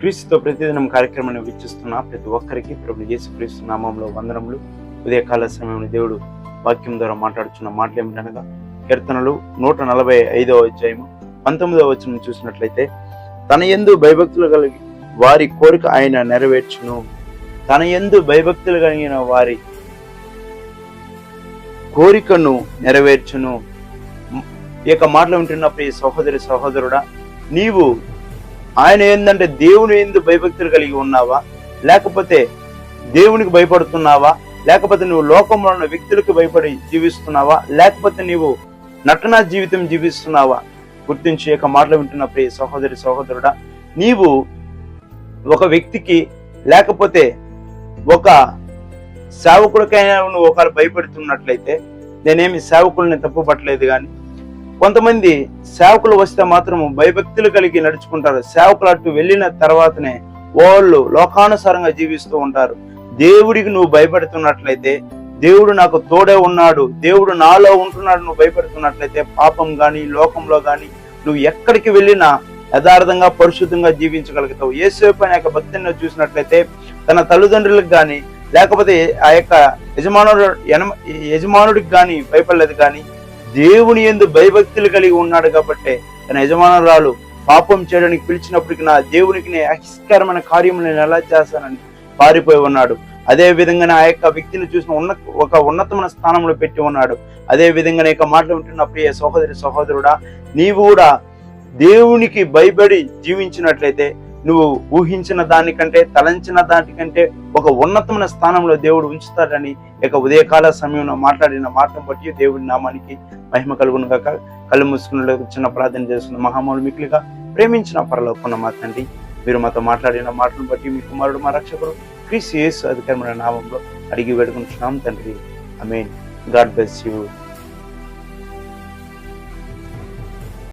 క్రీస్తుతో ప్రతిదినం కార్యక్రమాన్ని వీక్షిస్తున్న ప్రతి ఒక్కరికి ప్రభు యేసు క్రీస్తు నామంలో వందనములు. ఉదయకాల సమయంలో దేవుడు వాక్యం ద్వారా మాట్లాడుచున్న మాటలు ఏమిటనగా కీర్తనలు నూట నలభై ఐదవ అధ్యాయము పంతొమ్మిదవ వచనం చూసినట్లయితే తన ఎందు భయభక్తులు కలిగి వారి కోరిక ఆయన నెరవేర్చును. తన ఎందు భయభక్తులు కలిగిన వారి కోరికను నెరవేర్చును. ఈ యొక్క మాటలు వింటున్న ప్రియ సహోదరి సహోదరుడా నీవు ఆయన ఏంటంటే దేవుని ఎందు భయభక్తులు కలిగి ఉన్నావా? లేకపోతే దేవునికి భయపడుతున్నావా? లేకపోతే నువ్వు లోకంలో ఉన్న వ్యక్తులకు భయపడి జీవిస్తున్నావా? లేకపోతే నీవు నటనా జీవితం జీవిస్తున్నావా? గుర్తించి యొక్క మాటలు వింటున్న ప్రియ సహోదరి సహోదరుడా నీవు ఒక వ్యక్తికి లేకపోతే ఒక సేవకుడికైనా నువ్వు ఒకరు భయపెడుతున్నట్లయితే నేనేమి సేవకుల్ని తప్పుపట్టలేదు కానీ కొంతమంది సేవకులు వస్తే మాత్రం భయభక్తులు కలిగి నడుచుకుంటారు. సేవకులు అటు వెళ్ళిన తర్వాతనే వాళ్ళు లోకానుసారంగా జీవిస్తూ ఉంటారు. దేవుడికి నువ్వు భయపడుతున్నట్లయితే దేవుడు నాకు తోడే ఉన్నాడు దేవుడు నాలో ఉంటున్నాడు నువ్వు భయపడుతున్నట్లయితే పాపం గాని లోకంలో గాని నువ్వు ఎక్కడికి వెళ్ళినా యథార్థంగా పరిశుద్ధంగా జీవించగలుగుతావు. ఏసేపు అనే యొక్క భక్తిని చూసినట్లయితే తన తల్లిదండ్రులకు కానీ లేకపోతే ఆ యొక్క యజమానుడు యజమానుడికి కానీ భయపడలేదు కానీ దేవుని ఎందు భయభక్తులు కలిగి ఉన్నాడు కాబట్టి తన యజమానురాలు పాపం చేయడానికి పిలిచినప్పటికి నా దేవునికి నేను అహిష్కరమైన కార్యం నేను ఎలా చేస్తానని పారిపోయి ఉన్నాడు. అదే విధంగా ఆ యొక్క వ్యక్తిని చూసిన ఉన్న ఒక ఉన్నతమైన స్థానంలో పెట్టి ఉన్నాడు. అదే విధంగా యొక్క మాటలు వింటున్న ప్రియ సహోదరి సహోదరుడా నీవు కూడా దేవునికి భయపడి జీవించినట్లయితే నువ్వు ఊహించిన దానికంటే తలంచిన దానికంటే ఒక ఉన్నతమైన స్థానంలో దేవుడు ఉంచుతాడని ఇక ఉదయకాల సమయంలో మాట్లాడిన మాటను బట్టి దేవుడి నామానికి మహిమ కలుగును గాక. కళ్ళు మూసుకున్న చిన్న ప్రార్థన చేస్తున్న మహామౌలు మిక్కిలిగా ప్రేమించిన పరలోకున్న మా తండ్రి మీరు మాతో మాట్లాడిన మాటను బట్టి మీ కుమారుడు మా రక్షకుడు క్రీస్ యేసు అధికారమైన నామంలో అడిగి వేడుకుంటున్నాం తండ్రి. Amen God bless you.